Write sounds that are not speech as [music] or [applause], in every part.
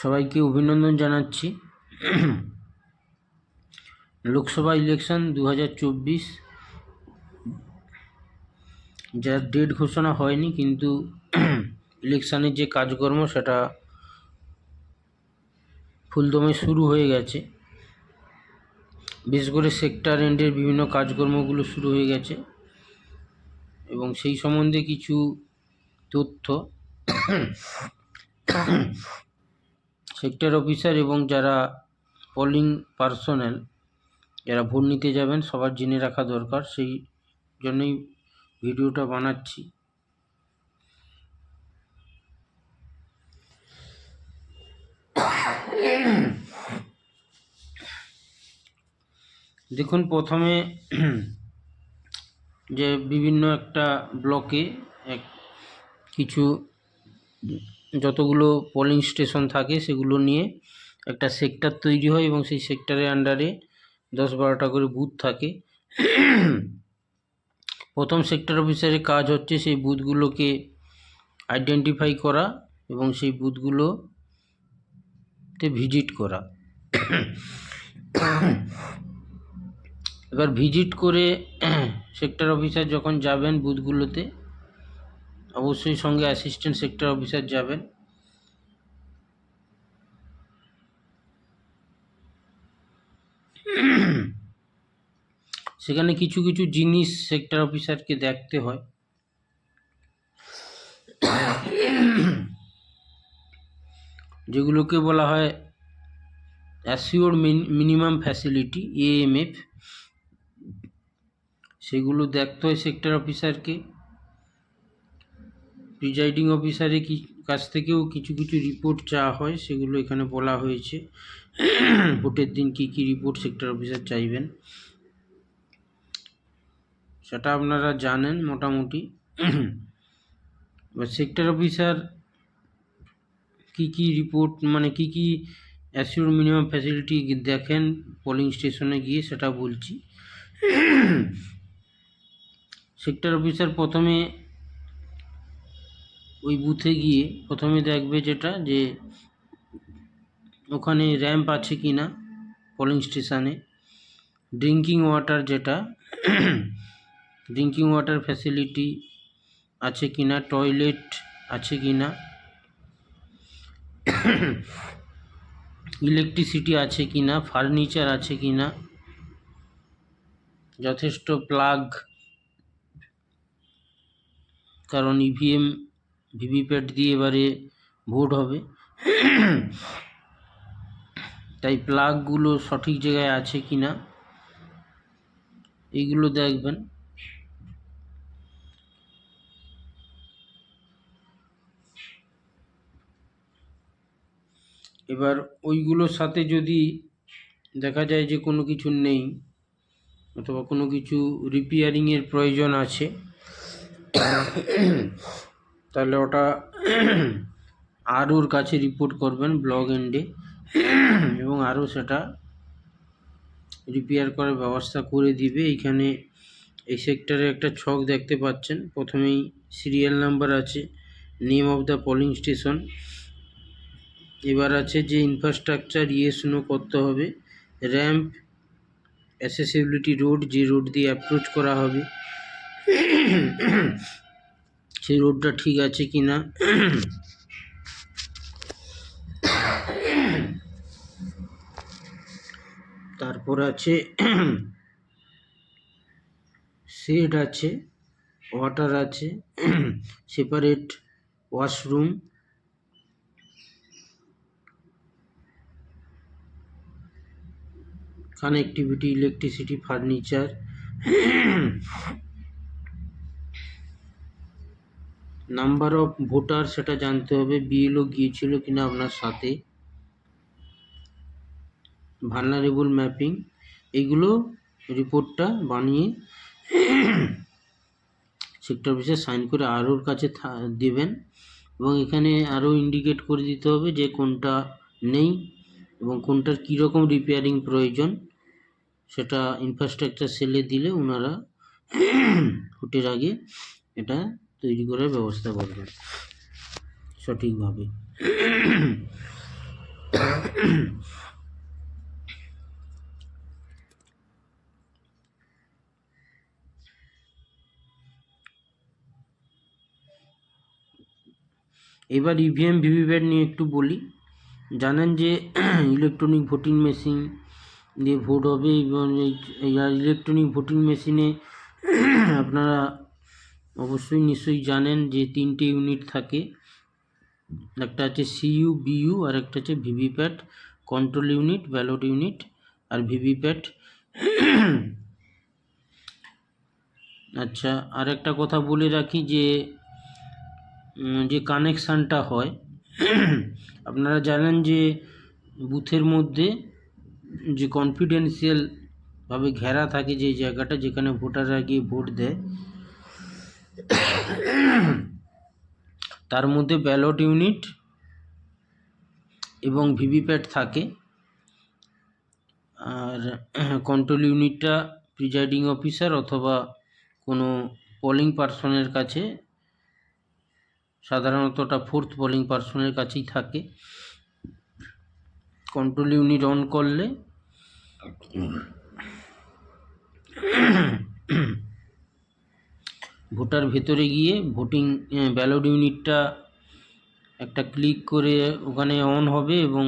সবাইকে অভিনন্দন জানাচ্ছি। লোকসভা ইলেকশন দু হাজার চব্বিশ। যার ডেট ঘোষণা হয়নি, কিন্তু ইলেকশানের যে কাজকর্ম, সেটা ফুলদমে শুরু হয়ে গেছে। বিশেষ করে সেক্টর এন্ডের বিভিন্ন কাজকর্মগুলো শুরু হয়ে গেছে। এবং সেই সম্বন্ধে কিছু তথ্য সেক্টর অফিসার এবং যারা পোলিং পার্সোনাল যারা ভোট নিতে যাবেন, সবার জেনে রাখা দরকার। সেই জন্যই ভিডিওটা বানাচ্ছি। দেখুন, প্রথমে যে বিভিন্ন একটা ব্লকে এক কিছু যতগুলো পোলিং স্টেশন থাকে সেগুলো নিয়ে একটা সেক্টর তৈরি হয় এবং সেই সেক্টরের আন্ডারে দশ বারোটা করে বুথ থাকে। প্রথম সেক্টর অফিসারের কাজ হচ্ছে সেই বুথগুলোকে আইডেন্টিফাই করা এবং সেই বুথগুলোতে ভিজিট করা। এবার ভিজিট করে সেক্টর অফিসার যখন যাবেন বুথগুলোতে অবশ্যই সঙ্গে অ্যাসিস্ট্যান্ট সেক্টর অফিসার যাবেন। সেখানে কিছু কিছু জিনিস সেক্টর অফিসারকে দেখতে হয়। যেগুলোকে বলা হয় অ্যাসিওর মিনিমাম ফ্যাসিলিটি এএমএফ সেগুলো দেখতে হয় সেক্টর অফিসারকে প্রিজাইডিং অফিসারের কি, কাছ থেকেও কিছু কিছু রিপোর্ট চাওয়া হয়, সেগুলো এখানে বলা হয়েছে। ভোটের দিন কি কি রিপোর্ট সেক্টর অফিসার চাইবেন? সেটা আপনারা জানেন মোটামুটি। সেক্টর অফিসার কি কি রিপোর্ট মানে কি কি অ্যাসিওর মিনিমাম ফ্যাসিলিটি দেখেন পোলিং স্টেশনে গিয়ে, সেটা বলছি। সেক্টর অফিসার প্রথমে ওই বুথে গিয়ে প্রথমে দেখবে যেটা যে ওখানে র্যাম্প আছে কি না পোলিং স্টেশনে ড্রিঙ্কিং ওয়াটার যেটা ড্রিঙ্কিং ওয়াটার ফ্যাসিলিটি আছে কি না টয়লেট আছে কি না ইলেকট্রিসিটি আছে কি না ফার্নিচার আছে কি না যথেষ্ট প্লাগ কারণ ইভিএম ভিভিপ্যাট দিয়ে এবারে ভোট হবে। তাই প্লাগগুলো সঠিক জায়গায় আছে কি না এইগুলো দেখবেন। এবার ওইগুলোর সাথে যদি দেখা যায় যে কোনো কিছু নেই, অথবা কোনো কিছু রিপেয়ারিংয়ের প্রয়োজন আছে তাহলে ওটা আরওর কাছে রিপোর্ট করবেন ব্লগ এন্ডে এবং আরও সেটা রিপেয়ার করার ব্যবস্থা করে দিবে। এইখানে এই সেক্টরে একটা ছক দেখতে পাচ্ছেন। প্রথমেই সিরিয়াল নাম্বার আছে name of the polling station এবার আছে যে ইনফ্রাস্ট্রাকচার ইয়েস নো করতে হবে। র্যাম্প অ্যাসেসিবিলিটি রোড যে রোড দিয়ে অ্যাপ্রোচ করা হবে। সেই রোডটা ঠিক আছে কি না। তারপর আছে শেড আছে ওয়াটার আছে separate washroom connectivity electricity furniture number of voter সেটা জানতে হবে, বিএলও গিয়েছিল কিনা আপনার সাথে। ভালনারেবল ম্যাপিং এগুলো রিপোর্টটা বানিয়ে সেক্টর অফিসে সাইন করে আরওর কাছে দেবেন এবং এখানে আরও ইন্ডিকেট করে দিতে হবে যে কোনটা নেই এবং কোনটার কীরকম রিপেয়ারিং প্রয়োজন। সেটা ইনফ্রাস্ট্রাকচার সেলে দিলে ওনারা ভোটের আগে এটা তৈরি করার ব্যবস্থা করবেন সঠিকভাবে। এবার ইভিএম, ভিভিপ্যাট নিয়ে একটু বলি। জানেন যে ইলেকট্রনিক ভোটিং মেশিন দিয়ে ভোট হবে এবং ইলেকট্রনিক ভোটিং মেশিনে আপনারা অবশ্যই নিশ্চয়ই জানেন যে তিনটে ইউনিট থাকে। একটা হচ্ছে সিইউ বিইউ আর একটা হচ্ছে VVPAT control unit ballot unit আর ভিভিপ্যাট আচ্ছা আর একটা কথা বলে রাখি যে যে কানেকশানটা হয়, আপনারা জানেন যে বুথের মধ্যে যে কনফিডেন্সিয়াল ভাবে ঘেরা থাকে যে জায়গাটা যেখানে ভোটাররা গিয়ে ভোট দেয় তার মধ্যে ব্যালট ইউনিট এবং ভিভিপ্যাট থাকে। আর কন্ট্রোল ইউনিটটা প্রিজাইডিং অফিসার অথবা কোনো পোলিং পার্সনের কাছে সাধারণত ওটা ফোর্থ পোলিং পার্সনের কাছেই থাকে। কন্ট্রোল ইউনিট অন করলে ভোটার ভেতরে গিয়ে ভোটিং ব্যালট ইউনিটটা একটা ক্লিক করে ওখানে অন হবে এবং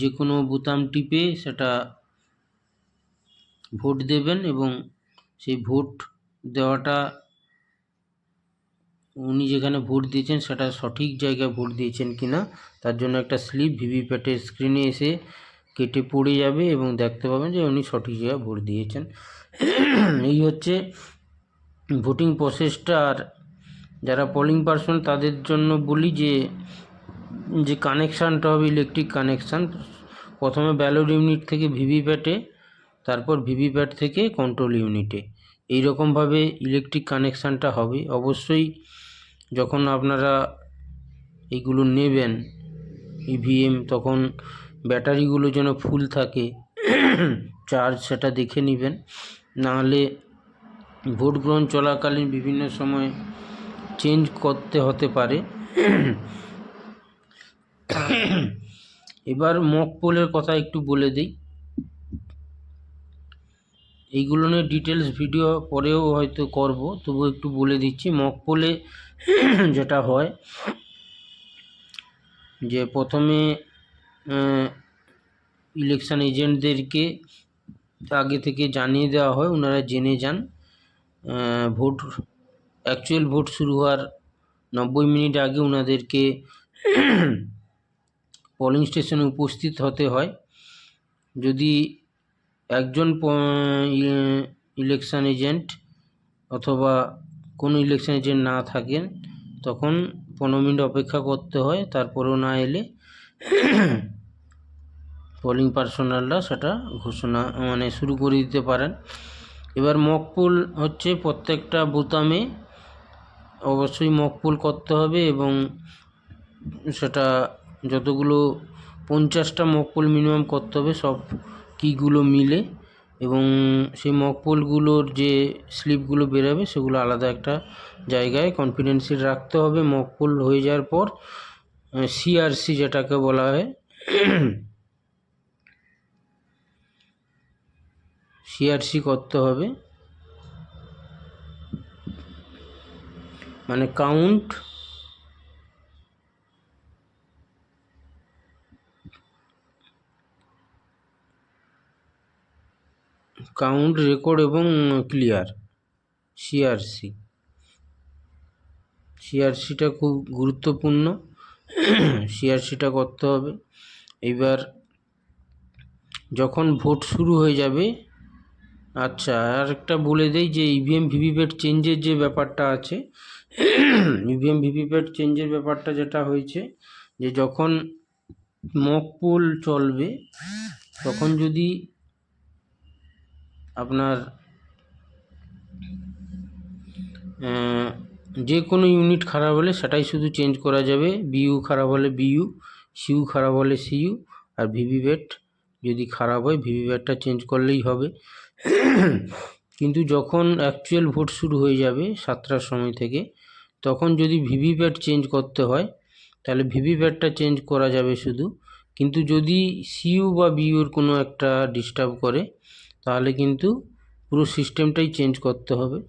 যে কোনো বোতাম টিপে সেটা ভোট দেবেন এবং সেই ভোট দেওয়াটা উনি যেখানে ভোট দিয়েছেন সেটা সঠিক জায়গায় ভোট দিয়েছেন কিনা, তার জন্য একটা স্লিপ ভিভিপ্যাটের স্ক্রিনে এসে কেটে পড়ে যাবে এবং দেখতে পাবেন যে উনি সঠিক জায়গায় ভোট দিয়েছেন। এই হচ্ছে ভোটিং প্রসেসটার যারা পোলিং পার্সন তাদের জন্য বলি যে যে কানেকশানটা হবে ইলেকট্রিক কানেকশান প্রথমে ব্যালট ইউনিট থেকে ভিভিপ্যাটে তারপর ভিভিপ্যাট থেকে কন্ট্রোল ইউনিটে এই রকমভাবে ইলেকট্রিক কানেকশানটা হবে। অবশ্যই যখন আপনারা এইগুলো নেবেন ইভিএম তখন ব্যাটারিগুলো যেন ফুল থাকে। [coughs] চার্জ সেটা দেখে নেবেন। নাহলে ভোট গ্রহণ চলাকালীন বিভিন্ন সময় চেঞ্জ করতে হতে পারে। এবার মক পোলের কথা একটু বলে দিই। এইগুলো নিয়ে ডিটেলস ভিডিও পরেও হয়তো করব তবু একটু বলে দিচ্ছি। মক পোলে যেটা হয়, যে প্রথমে ইলেকশন এজেন্টদেরকে আগে থেকে জানিয়ে দেওয়া হয়, ওনারা জেনে যান। ভোট অ্যাকচুয়াল ভোট শুরু হওয়ার নব্বই মিনিট আগে ওনাদেরকে পোলিং স্টেশনে উপস্থিত হতে হয়। যদি একজন ইলেকশন এজেন্ট অথবা কোনো ইলেকশন এজেন্ট না থাকেন, তখন পনেরো মিনিট অপেক্ষা করতে হয়, তারপরেও না এলে [clears throat] পোলিং পার্সোনালরা সেটা ঘোষণা মানে শুরু করে দিতে পারেন। এবার মকপুল হচ্ছে প্রত্যেকটা বোতামে। অবশ্যই মকপুল করতে হবে এবং সেটা যতগুলো পঞ্চাশটা মকপুল মিনিমাম করতে হবে, সব কীগুলো মিলে। এবং সেই মকপুলগুলোর যে স্লিপগুলো বেরোবে, সেগুলো আলাদা একটা জায়গায় কনফিডেন্সিয়াল রাখতে হবে। মকপুল হয়ে যাওয়ার পর সিআরসি যেটাকে বলা হয় সিআরসি করতে হবে। মানে কাউন্ট কাউন্ট রেকর্ড এবং ক্লিয়ার সিআরসি সিআরসিটা খুব গুরুত্বপূর্ণ। সিআরসিটা করতে হবে। এবার যখন ভোট শুরু হয়ে যাবে আচ্ছা আর একটা বলে দেই যে ইভিএম ভিভিপ্যাট চেঞ্জের যে ব্যাপারটা আছে ইভিএম ভিভিপ্যাট চেঞ্জের ব্যাপারটা যেটা হয়েছে, যে যখন মক পোল চলবে, তখন যদি আপনার যে কোনো ইউনিট খারাপ হলে সেটাই শুধু চেঞ্জ করা যাবে। বিইউ খারাপ হলে বিইউ সিইউ খারাপ হলে সিইউ আর ভিভিপ্যাট যদি খারাপ হয় ভিভিপ্যাটটা চেঞ্জ করলেই হবে। কিন্তু যখন অ্যাকচুয়াল ভোট শুরু হয়ে যাবে সাতটার সময় থেকে, তখন যদি ভিভিপ্যাট চেঞ্জ করতে হয়, তাহলে ভিভিপ্যাটটা চেঞ্জ করা যাবে শুধু। কিন্তু যদি সিইউ বা বিইউর কোনো একটা ডিস্টার্ব করে, তাহলে কিন্তু পুরো সিস্টেমটাই চেঞ্জ করতে হবে।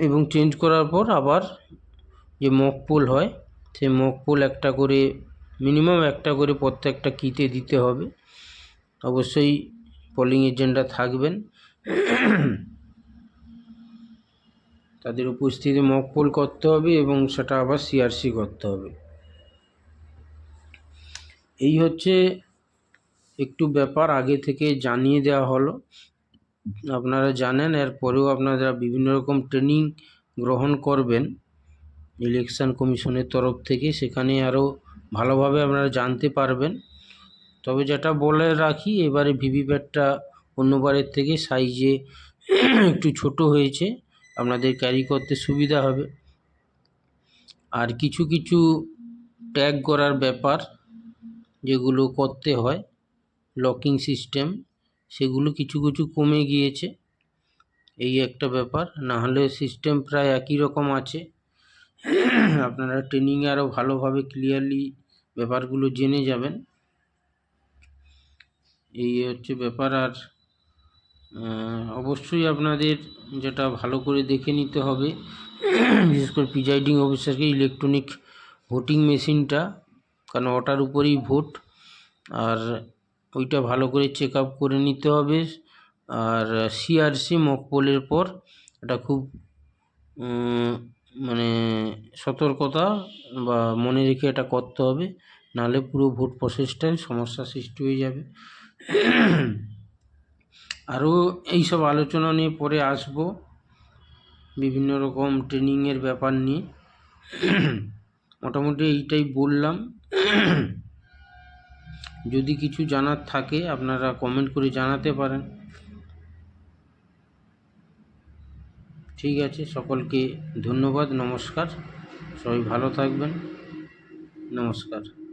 এবং চেঞ্জ করার পর আবার যে মক পোল হয়, সেই মক পোল একটা করে মিনিমাম একটা করে প্রত্যেকটা কিতে দিতে হবে। অবশ্যই পোলিং এজেন্টরা থাকবেন। তাদের উপস্থিতি মক পোল করতে হবে এবং সেটা আবার সিআরসি করতে হবে। এই হচ্ছে একটু ব্যাপার, আগে থেকে জানিয়ে দেওয়া হলো। আপনারা জানেন, এরপরেও আপনারা বিভিন্ন রকম ট্রেনিং গ্রহণ করবেন ইলেকশন কমিশনের তরফ থেকে। সেখানে আরও ভালোভাবে আপনারা জানতে পারবেন। তবে যেটা বলে রাখি, এবারে ভিভিপ্যাটটা অন্যবারের থেকে সাইজে [clears throat] একটু ছোট হয়েছে। আপনাদের ক্যারি করতে সুবিধা হবে। আর কিছু কিছু ট্যাগ করার ব্যাপার যেগুলো করতে হয় লকিং সিস্টেম সেগুলো কিছু কিছু কমে গিয়েছে। এই একটা ব্যাপার। না হলে সিস্টেম প্রায় একই রকম আছে। [clears throat] আপনারা ট্রেনিংয়ে আরও ভালোভাবে ক্লিয়ারলি ব্যাপারগুলো জেনে যাবেন। এই হচ্ছে ব্যাপার। আর অবশ্যই আপনাদের যেটা ভালো করে দেখে নিতে হবে, বিশেষ করে প্রিজাইডিং অফিসারকে ইলেকট্রনিক ভোটিং মেশিনটা, কারণ ওটার উপরেই ভোট। আর ওইটা ভালো করে চেক আপ করে নিতে হবে। আর সিআরসি মকপোলের পর এটা খুব মানে সতর্কতা বা মনে রেখে এটা করতে হবে। নাহলে পুরো ভোট প্রসেসটাই সমস্যা সৃষ্টি হয়ে যাবে। [clears throat] আরও এইসব আলোচনা নিয়ে পরে আসব। বিভিন্ন রকম ট্রেনিংয়ের ব্যাপার নিয়ে। [clears throat] মোটামুটি এইটাই বললাম। [clears throat] যদি কিছু জানার থাকে আপনারা কমেন্ট করে জানাতে পারেন। ঠিক আছে, সকলকে ধন্যবাদ, নমস্কার। সবাই ভালো থাকবেন। নমস্কার।